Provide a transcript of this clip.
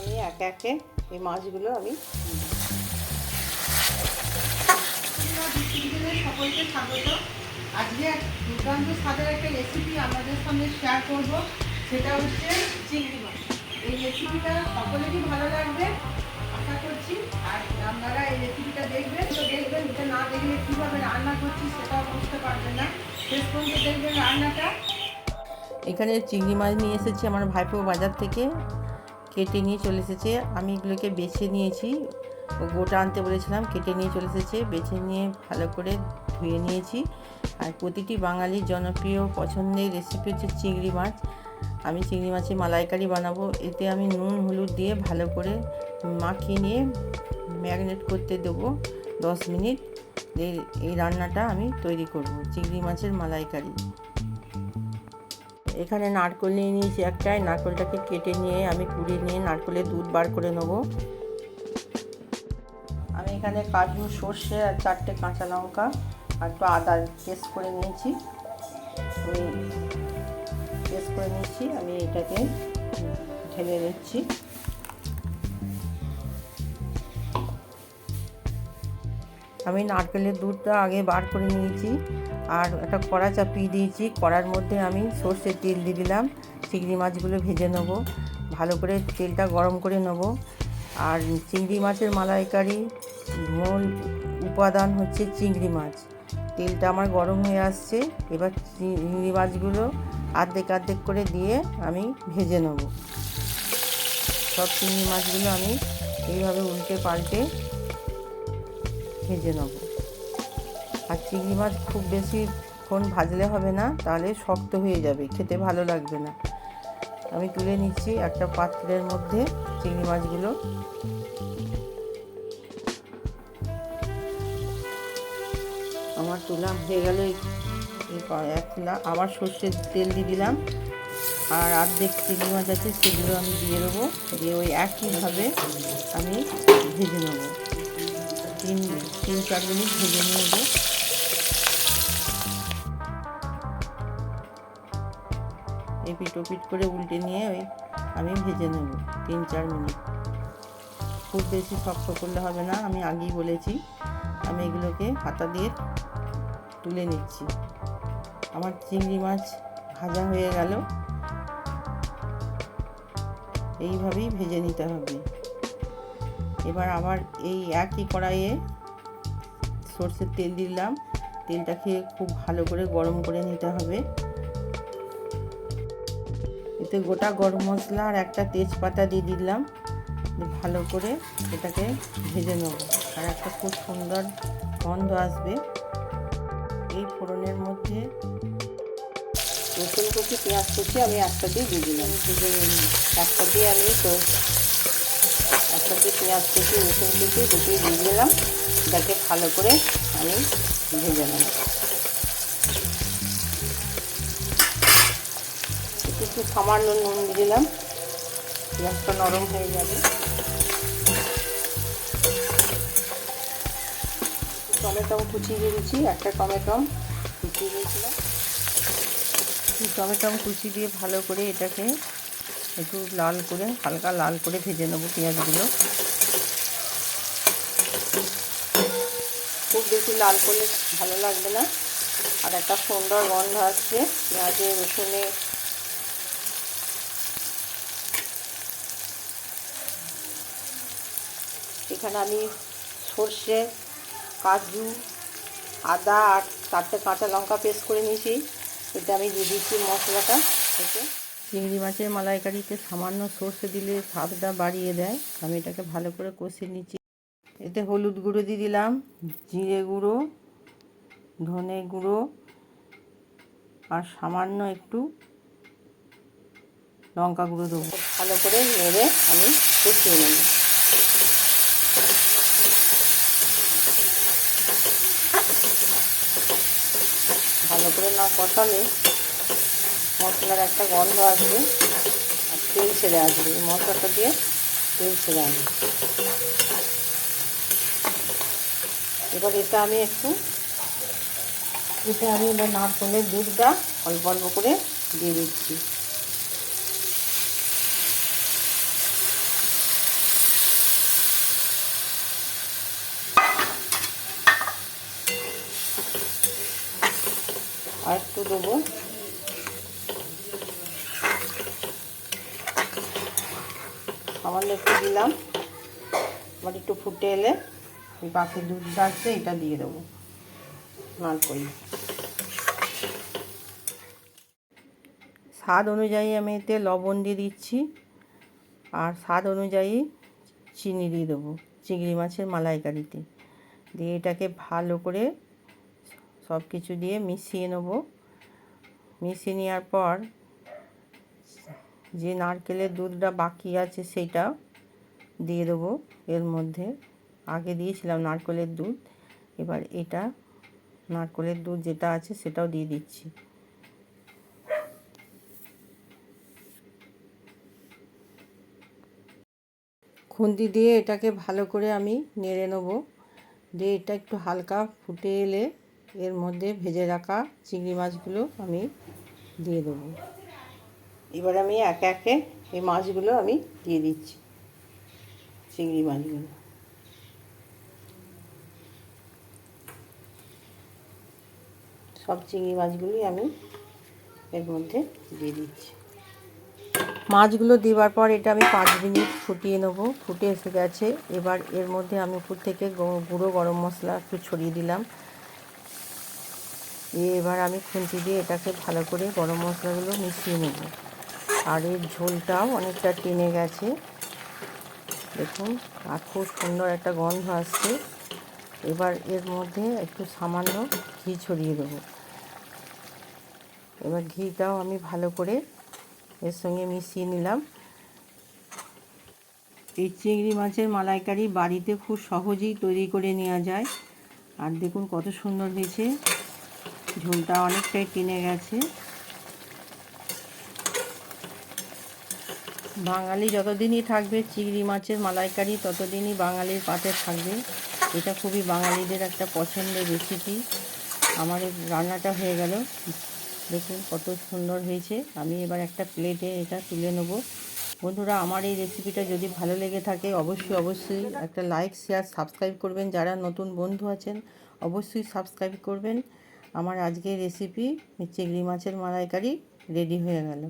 আমি একে একে এই মাছগুলো আমি সকলকে স্বাগত আজকে দুর্দান্ত স্বাদের একটা রেসিপি আপনাদের সঙ্গে শেয়ার করব। সেটা হচ্ছে চিংড়ি মাছ। এই রেসিপিটা সকলেরই ভালো লাগবে? আশা করছি। আর আপনারা এই রেসিপিটা দেখবেন, তো দেখবেন, এটা না দেখলে রান্না করছি সেটাও বুঝতে পারবেন না। শেষ পর্যন্ত দেখবেন রান্নাটা। এখানে চিংড়ি মাছ নিয়ে এসেছি আমার ভাইপো বাজার থেকে। কেটে নিয়ে চলে এসেছে। আমি এগুলোকে বেছে নিয়েছি। গোটা আনতে বলেছিলাম, কেটে নিয়ে চলে এসেছে। বেছে নিয়ে ভালো করে ধুয়ে নিয়েছি। আর প্রতিটি বাঙালির জনপ্রিয় পছন্দের রেসিপি হচ্ছে চিংড়ি মাছ। আমি চিংড়ি মাছের মালাইকারি বানাবো। এতে আমি নুন, হলুদ দিয়ে ভালো করে মাখিয়ে নিয়ে ম্যারিনেট করতে দেবো দশ মিনিট। এই এই রান্নাটা আমি তৈরি করব, চিংড়ি মাছের মালাইকারি। এখানে নারকোল নিয়ে নিয়েছি একটাই, নারকোলটাকে কেটে নিয়ে আমি কুড়িয়ে নিয়ে নারকোলের দুধ বার করে নেব। আমি এখানে কাজু, সর্ষে আর চারটে কাঁচা লঙ্কা আর একটু আদা পেস্ট করে নিয়েছি। পেস্ট করে নিয়েছি, আমি এটাকে ঢেলে নিচ্ছি। আমি নারকেলের দুধটা আগে বার করে নিয়েছি আর একটা কড়া চাপিয়ে দিয়েছি। কড়ার মধ্যে আমি সর্ষের তেল দিয়ে দিলাম। চিংড়ি মাছগুলো ভেজে নেব। ভালো করে তেলটা গরম করে নেব। আর চিংড়ি মাছের মালাইকারি মূল উপাদান হচ্ছে চিংড়ি মাছ। তেলটা আমার গরম হয়ে আসছে। এবার চিংড়ি মাছগুলো আর্ধেক আর্ধেক করে দিয়ে আমি ভেজে নেব। সব চিংড়ি মাছগুলো আমি এইভাবে উল্টে পাল্টে ভেজে নেব। আর চিংড়ি মাছ খুব বেশিক্ষণ ভাজলে হবে না, তাহলে শক্ত হয়ে যাবে, খেতে ভালো লাগবে না। আমি তুলে নিচ্ছি একটা পাত্রের মধ্যে চিংড়ি মাছগুলো। আমার তোলা হয়ে গেল এক তুলা আবার সর্ষের তেল দিয়ে দিলাম। আর অর্ধেক চিংড়ি মাছ আছে, সেগুলো আমি দিয়ে দেবো। দিয়ে ওই একইভাবে আমি ভেজে নেব। তিন তিন চার মিনিট ভেজে নেব। এপিট ওপিট করে উল্টে নিয়ে ওই আমি ভেজে নেব, তিন চার মিনিট। খুব বেশি শক্ত করলে হবে না, আমি আগেই বলেছি। আমি এগুলোকে হাতা দিয়ে তুলে নিচ্ছি। আমার চিংড়ি মাছ ভাজা হয়ে গেল। এইভাবেই ভেজে নিতে হবে। এবার আবার এই একই কড়াইয়ে সর্ষের তেল দিলাম। তেলটাকে খুব ভালো করে গরম করে নিতে হবে। এতে গোটা গরম মশলা আর একটা তেজপাতা দিয়ে দিলাম। ভালো করে এটাকে ভেজে নেব। আর একটা খুব সুন্দর গন্ধ আসবে। এই ফোড়নের মধ্যে রসুন কুচি, পেঁয়াজ কুচি আমি একসাথেই দিয়ে দিলাম। একসাথেই আমি তো একসাথে পেঁয়াজ কুচি, রসুন কুচি দুটোই দিয়ে দিলাম। এটাকে ভালো করে আমি ভেজে নেব। একটু সামান্য নুন দিলাম। পেঁয়াজটা নরম হয়ে যাবে। টমেটো কুচিয়ে দিয়ে দিচ্ছি। একটা টমেটো কুচিয়ে দিয়েছিলাম। টমেটো কুচি দিয়ে ভালো করে এটাকে একটু লাল করে, হালকা লাল করে ভেজে নেব পেঁয়াজগুলো। খুব বেশি লাল করলে ভালো লাগবে না। আর একটা সুন্দর গন্ধ আসছে, পেঁয়াজে, রসুনে। এখানে আমি সর্ষে, কাজু, আদা আর চারটে কাঁচা লঙ্কা পেস্ট করে নিয়েছি। এটা আমি দিয়ে দিচ্ছি মশলাটা। থেকে চিংড়ি মাছের মালাইকারিতে সামান্য সর্ষে দিলে স্বাদটা বাড়িয়ে দেয়। আমি এটাকে ভালো করে কষিয়ে নিচ্ছি। এতে হলুদ গুঁড়ো দিয়ে দিলাম, জিরে গুঁড়ো, ধনে গুঁড়ো আর সামান্য একটু লঙ্কা গুঁড়ো দেবো। ভালো করে নেড়ে আমি কষিয়ে নেব। ভালো করে না কষালে মশলার একটা গন্ধ আসবে আর তেল ছেড়ে আসবে। এই মশলাটা দিয়ে তেল ছেড়ে আসবে। এবার এটা আমি একটু এতে আমি এবার নারকেলের দুধটা অল্প অল্প করে দিয়ে দিচ্ছি। আর একটু দেবো সামান্য একটু দিলাম। আবার একটু ফুটে এলে ওই বাকি দুধটা আছে, এটা দিয়ে দেবো। নারকল স্বাদ অনুযায়ী আমি এতে লবণ দিয়ে দিচ্ছি, আর স্বাদ অনুযায়ী চিনি দিয়ে দেবো, চিংড়ি মাছের মালাইকারিতে। দিয়ে এটাকে ভালো করে সব কিছু দিয়ে মিশিয়ে নেব। মিশিয়ে নেওয়ার পর যে নারকেলের দুধটা বাকি আছে সেটা দিয়ে দেবো এর মধ্যে। আগে দিয়েছিলাম নারকেলের দুধ, এবার এটা নারকেলের দুধ যেটা আছে সেটাও দিয়ে দিচ্ছি। খুন্তি দিয়ে এটাকে ভালো করে আমি নেড়ে নেব। দিয়ে এটা একটু হালকা ফুটে এলে এর মধ্যে ভেজে রাখা চিংড়ি মাছগুলো আমি দিয়ে দেবো। এবার আমি একে একে এই মাছগুলো আমি দিয়ে দিচ্ছি, চিংড়ি মাছগুলো। সব চিংড়ি মাছগুলি আমি এর মধ্যে দিয়ে দিচ্ছি। মাছগুলো দেওয়ার পর এটা আমি পাঁচ মিনিট ফুটিয়ে নেব, ফুটে এসে গেছে। এবার এর মধ্যে আমি উপর থেকে গুঁড়ো গরম মশলা একটু ছড়িয়ে দিলাম। দিয়ে এবার আমি খুন্তি দিয়ে এটাকে ভালো করে গরম মশলাগুলো মিশিয়ে নেব। আর এর ঝোলটাও অনেকটা টেনে গেছে। দেখুন, আর খুব সুন্দর একটা গন্ধ আসছে। এবার এর মধ্যে একটু সামান্য ঘি ছড়িয়ে দেবো। এবার ঘিটাও আমি ভালো করে এর সঙ্গে মিশিয়ে নিলাম। এই চিংড়ি মাছের মালাইকারি বাড়িতে খুব সহজেই তৈরি করে নেওয়া যায়। আর দেখুন কত সুন্দর হয়েছে ঝোলটা অনেকটাই টেনে গেছে। বাঙালি যতদিনই থাকবে, চিংড়ি মাছের মালাইকারি ততদিনই বাঙালির পাতে থাকবে। এটা খুবই বাঙালিদের একটা পছন্দের রেসিপি আমার এই রান্নাটা হয়ে গেল। দেখুন কত সুন্দর হয়েছে। আমি এবার একটা প্লেটে এটা তুলে নেব। বন্ধুরা, আমার এই রেসিপিটা যদি ভালো লেগে থাকে, অবশ্যই অবশ্যই একটা লাইক শেয়ার সাবস্ক্রাইব করবেন। যারা নতুন বন্ধু আছেন, অবশ্যই সাবস্ক্রাইব করবেন। আমার আজকের রেসিপি চিংড়ি মাছের মালাইকারি রেডি হয়ে গেল।